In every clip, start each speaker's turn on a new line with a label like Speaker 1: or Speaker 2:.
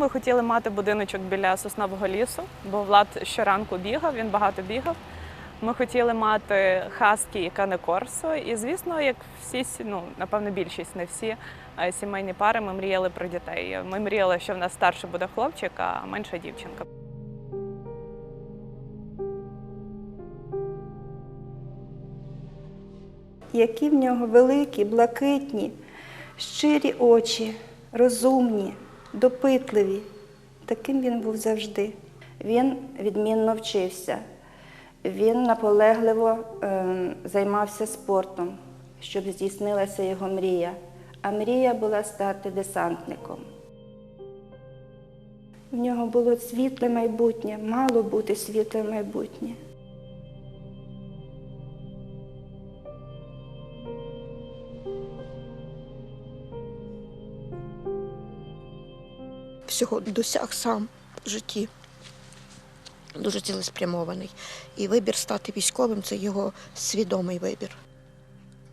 Speaker 1: ми хотіли мати будиночок біля соснового лісу, бо Влад щоранку бігав, він багато бігав. Ми хотіли мати хаскі і канекорсо. І, звісно, як всі, ну, напевно, більшість, не всі е, сімейні пари, ми мріяли про дітей. Ми мріяли, що в нас старший буде хлопчик, а менша дівчинка.
Speaker 2: які в нього великі, блакитні, щирі очі, розумні, допитливі. Таким він був завжди. Він відмінно вчився. Він наполегливо ем, займався спортом, щоб здійснилася його мрія. А мрія була стати десантником. В нього було світле майбутнє, мало бути світле майбутнє.
Speaker 3: Всього досяг сам в житті. Дуже цілеспрямований. І вибір стати військовим це його свідомий вибір.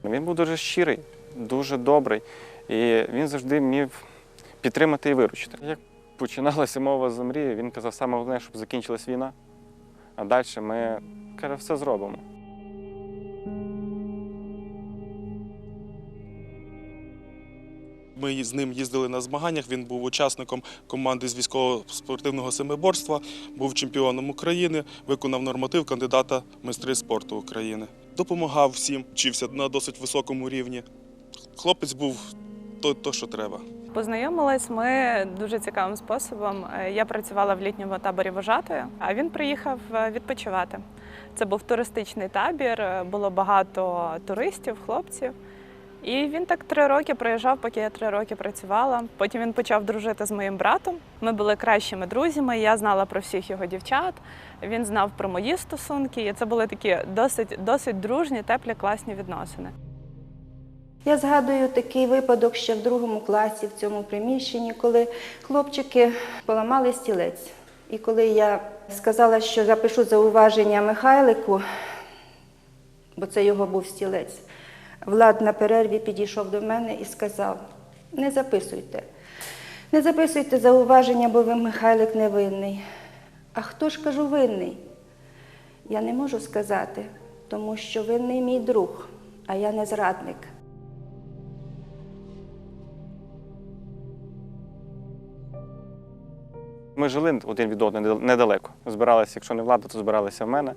Speaker 4: Він був дуже щирий, дуже добрий, і він завжди вмів підтримати і виручити. Як починалася мова за мрії, він казав, саме головне, щоб закінчилась війна, а далі ми каже, все зробимо.
Speaker 5: Ми з ним їздили на змаганнях. Він був учасником команди з військово-спортивного семиборства, був чемпіоном України, виконав норматив кандидата майстри спорту України. Допомагав всім, вчився на досить високому рівні. Хлопець був то, то що треба.
Speaker 1: Познайомились ми дуже цікавим способом. Е, Я працювала в літньому таборі вожатою, а він приїхав е, відпочивати. Це був туристичний табір, е, було багато туристів, хлопців. І він так три роки проїжджав, поки я три роки працювала. Потім він почав дружити з моїм братом. Ми були кращими друзями. Я знала про всіх його дівчат. Він знав про мої стосунки. І це були такі досить, досить дружні, теплі, класні відносини.
Speaker 2: Я згадую такий випадок ще в другому класі в цьому приміщенні, коли хлопчики поламали стілець. І коли я сказала, що запишу зауваження Михайлику, бо це його був стілець, Влад на перерві підійшов до мене і сказав: не записуйте, не записуйте зауваження, бо ви Михайлик невинний. А хто ж кажу винний? Я не можу сказати, тому що винний мій друг, а я не зрадник.
Speaker 4: Ми жили один від одного недалеко. Збиралися, якщо не влада, то збиралися в мене.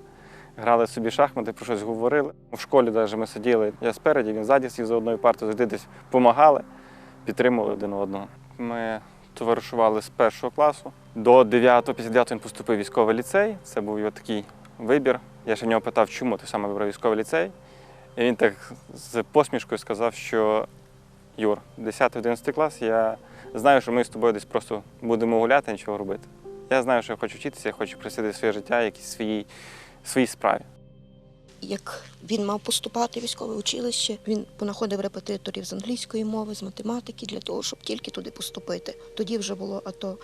Speaker 4: Грали собі шахмати, про щось говорили. В школі навіть ми сиділи, я спереді, він ззаді сів за одною партою, завжди десь допомагали, підтримували один одного. Ми товаришували з першого класу. До 9 після 9 він поступив в військовий ліцей. Це був його такий вибір. Я ще в нього питав, чому ти саме вибрав військовий ліцей. І він так з посмішкою сказав, що Юр, 10-11 клас, я знаю, що ми з тобою десь просто будемо гуляти, нічого робити. Я знаю, що я хочу вчитися, я хочу присвятити своє життя якійсь своїй, своїй справі.
Speaker 3: Як він мав поступати в військове училище, він понаходив репетиторів з англійської мови, з математики для того, щоб тільки туди поступити. Тоді вже було АТО.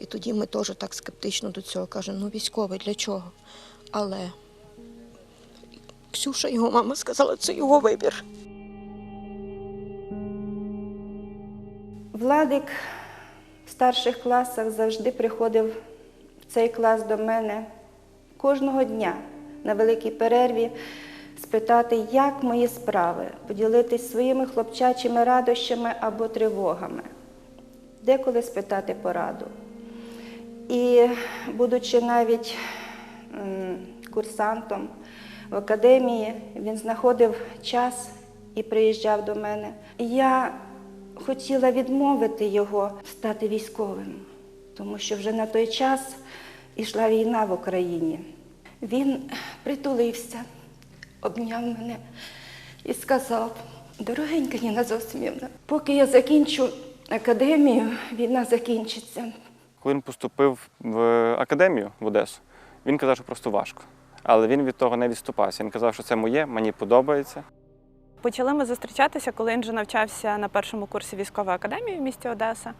Speaker 3: І тоді ми теж так скептично до цього кажемо, ну військовий для чого? Але Ксюша, його мама сказала, це його вибір.
Speaker 2: Владик в старших класах завжди приходив в цей клас до мене кожного дня на великій перерві спитати, як мої справи, поділитись своїми хлопчачими радощами або тривогами, деколи спитати пораду. І, будучи навіть курсантом в академії, він знаходив час і приїжджав до мене. Я хотіла відмовити його стати військовим, тому що вже на той час ішла війна в Україні. Він притулився, обняв мене і сказав: дорогенька Ніна Зосимівна, поки я закінчу академію, війна закінчиться.
Speaker 4: Коли він поступив в академію в Одесу, він казав, що просто важко. Але він від того не відступався. Він казав, що це моє, мені подобається.
Speaker 1: Почали ми зустрічатися, коли він вже навчався на першому курсі військової академії в місті Одеса.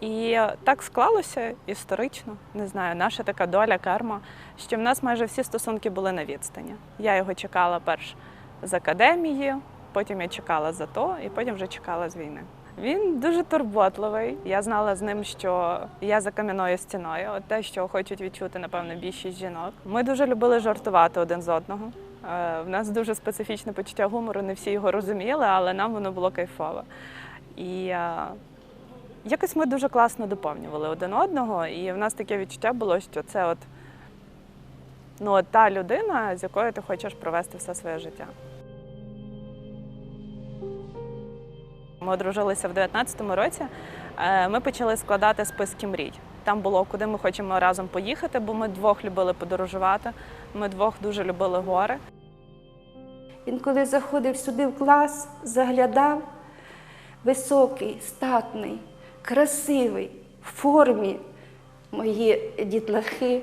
Speaker 1: І так склалося історично, не знаю, наша така доля, карма, що в нас майже всі стосунки були на відстані. Я його чекала перш з академії, потім я чекала за то, і потім вже чекала з війни. Він дуже турботливий. Я знала з ним, що я за кам'яною стіною. От те, що хочуть відчути, напевно, більшість жінок. Ми дуже любили жартувати один з одного. Е, В нас дуже специфічне почуття гумору, не всі його розуміли, але нам воно було кайфово. І е, якось ми дуже класно доповнювали один одного, і в нас таке відчуття було, що це от, ну, от та людина, з якою ти хочеш провести все своє життя. Ми одружилися в 19-му році. Е, Ми почали складати списки мрій. Там було, куди ми хочемо разом поїхати, бо ми двох любили подорожувати. Ми двох дуже любили гори.
Speaker 2: Він, коли заходив сюди в клас, заглядав високий, статний, красивий, в формі. Мої дітлахи,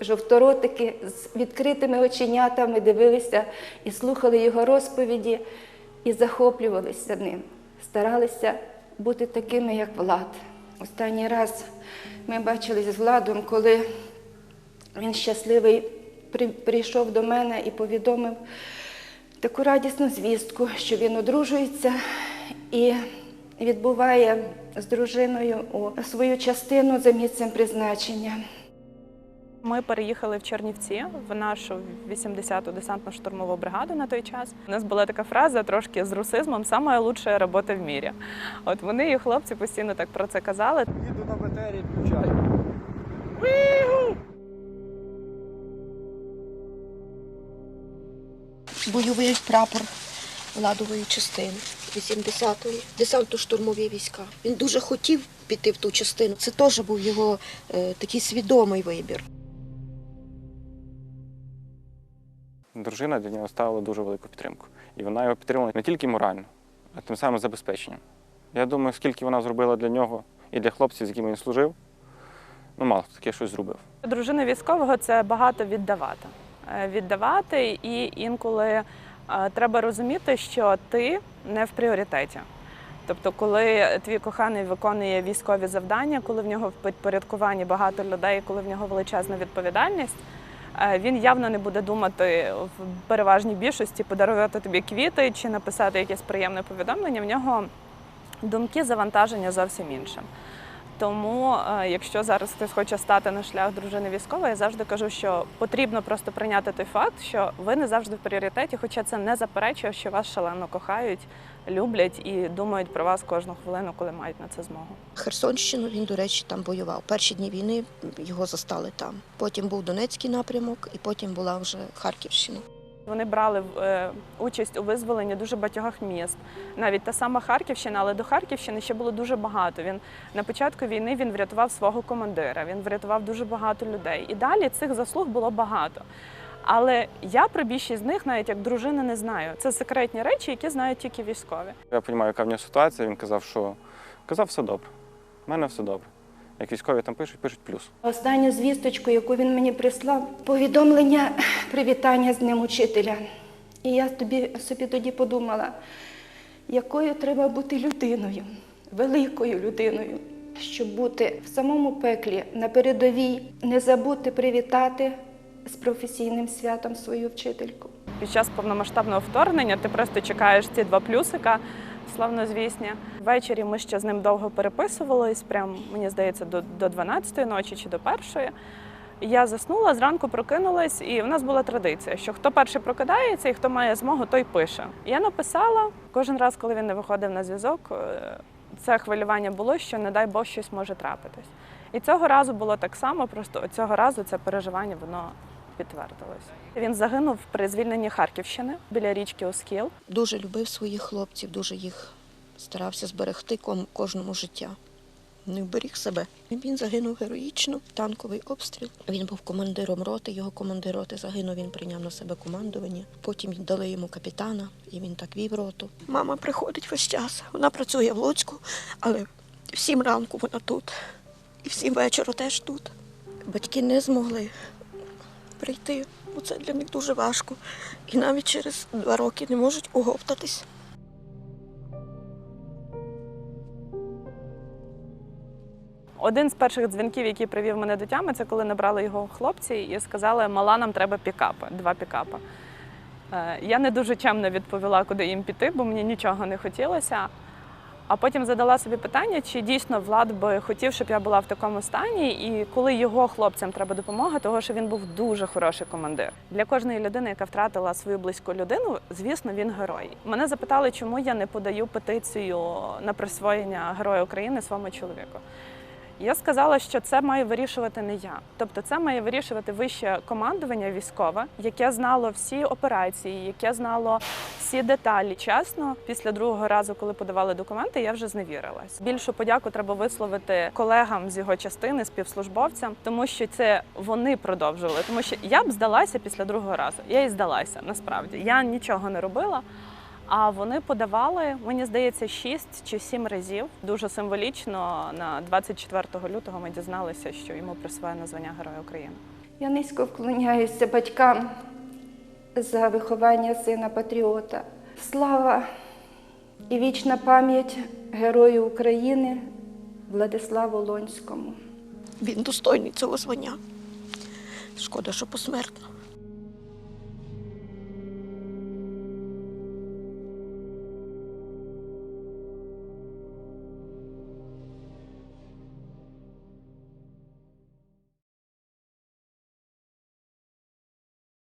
Speaker 2: жовторотики з відкритими оченятами дивилися і слухали його розповіді і захоплювалися ним, старалися бути такими, як Влад. Останній раз ми бачились з Владом, коли він щасливий прийшов до мене і повідомив таку радісну звістку, що він одружується і відбуває з дружиною у свою частину за місцем призначення.
Speaker 1: Ми переїхали в Чернівці в нашу 80-ту десантно-штурмову бригаду на той час. У нас була така фраза трошки з русизмом «Самая лучшая робота в мірі. От вони і хлопці постійно так про це казали.
Speaker 6: Їду на БТРі, включай.
Speaker 3: Бойовий прапор ладової частини 80-ї, десантно-штурмові війська. Він дуже хотів піти в ту частину. Це теж був його е, такий свідомий вибір.
Speaker 4: Дружина для нього ставила дуже велику підтримку. І вона його підтримала не тільки морально, а тим самим забезпеченням. Я думаю, скільки вона зробила для нього і для хлопців, з якими він служив, ну мало хто таке щось зробив.
Speaker 1: Дружина військового це багато віддавати. Е, Віддавати, і інколи треба розуміти, що ти не в пріоритеті. Тобто, коли твій коханий виконує військові завдання, коли в нього в підпорядкуванні багато людей, коли в нього величезна відповідальність, е, він явно не буде думати в переважній більшості подарувати тобі квіти чи написати якесь приємне повідомлення. В нього думки завантаження зовсім іншим. Тому, е, якщо зараз хтось хоче стати на шлях дружини військової, я завжди кажу, що потрібно просто прийняти той факт, що ви не завжди в пріоритеті, хоча це не заперечує, що вас шалено кохають, люблять і думають про вас кожну хвилину, коли мають на це змогу.
Speaker 3: Херсонщину він, до речі, там воював. Перші дні війни його застали там. Потім був Донецький напрямок, і потім була вже Харківщина.
Speaker 1: Вони брали е, участь у визволенні дуже багатьох міст. Навіть та сама Харківщина, але до Харківщини ще було дуже багато. Він на початку війни він врятував свого командира, він врятував дуже багато людей. І далі цих заслуг було багато. Але я про більшість з них, навіть як дружина, не знаю. Це секретні речі, які знають тільки військові.
Speaker 4: Я розумію, яка в нього ситуація. Він казав, що казав, все добре. У мене все добре. Як військові там пишуть, пишуть плюс.
Speaker 2: Останню звісточку, яку він мені прислав, повідомлення привітання з Днем учителя. І я тобі, собі тоді подумала, якою треба бути людиною, великою людиною, щоб бути в самому пеклі на передовій, не забути привітати з професійним святом свою вчительку.
Speaker 1: Під час повномасштабного вторгнення ти просто чекаєш ці два плюсика, славнозвісні. Ввечері ми ще з ним довго переписувались, прям мені здається, до, до 12-ї ночі чи до першої. Я заснула, зранку прокинулась, і в нас була традиція, що хто перший прокидається і хто має змогу, той пише. Я написала кожен раз, коли він не виходив на зв'язок. е, Це хвилювання було, що не дай Бог щось може трапитись. І цього разу було так само, просто цього разу це переживання воно підтвердилось. Він загинув при звільненні Харківщини біля річки Оскіл.
Speaker 3: Дуже любив своїх хлопців, дуже їх старався зберегти кожному життя. Не вберіг себе. Він загинув героїчно, танковий обстріл. Він був командиром роти, його командир роти загинув, він прийняв на себе командування. Потім дали йому капітана, і він так вів роту. Мама приходить весь час. Вона працює в Луцьку, але в сім ранку вона тут. І всім вечора теж тут. Батьки не змогли прийти, бо це для них дуже важко. І навіть через два роки не можуть оговтатись.
Speaker 1: Один з перших дзвінків, який привів мене до тями, це коли набрали його хлопці і сказали, мала нам треба пікапи, два пікапи. Е, Я не дуже чемно відповіла, куди їм піти, бо мені нічого не хотілося. А потім задала собі питання, чи дійсно Влад би хотів, щоб я була в такому стані, і коли його хлопцям треба допомога, того що він був дуже хороший командир. Для кожної людини, яка втратила свою близьку людину, звісно, він герой. Мене запитали, чому я не подаю петицію на присвоєння Героя України своєму чоловіку. Я сказала, що це має вирішувати не я. Тобто це має вирішувати вище командування військове, яке знало всі операції, яке знало всі деталі. Чесно, після другого разу, коли подавали документи, я вже зневірилась. Більшу подяку треба висловити колегам з його частини, співслужбовцям, тому що це вони продовжували. Тому що я б здалася після другого разу. Я і здалася насправді. Я нічого не робила. А вони подавали, мені здається, 6 чи 7 разів. Дуже символічно на 24 лютого ми дізналися, що йому присвоєно звання Героя України.
Speaker 2: Я низько вклоняюся батькам за виховання сина патріота. Слава і вічна пам'ять Герою України Владиславу Лонському.
Speaker 3: Він достойний цього звання. Шкода, що посмертно.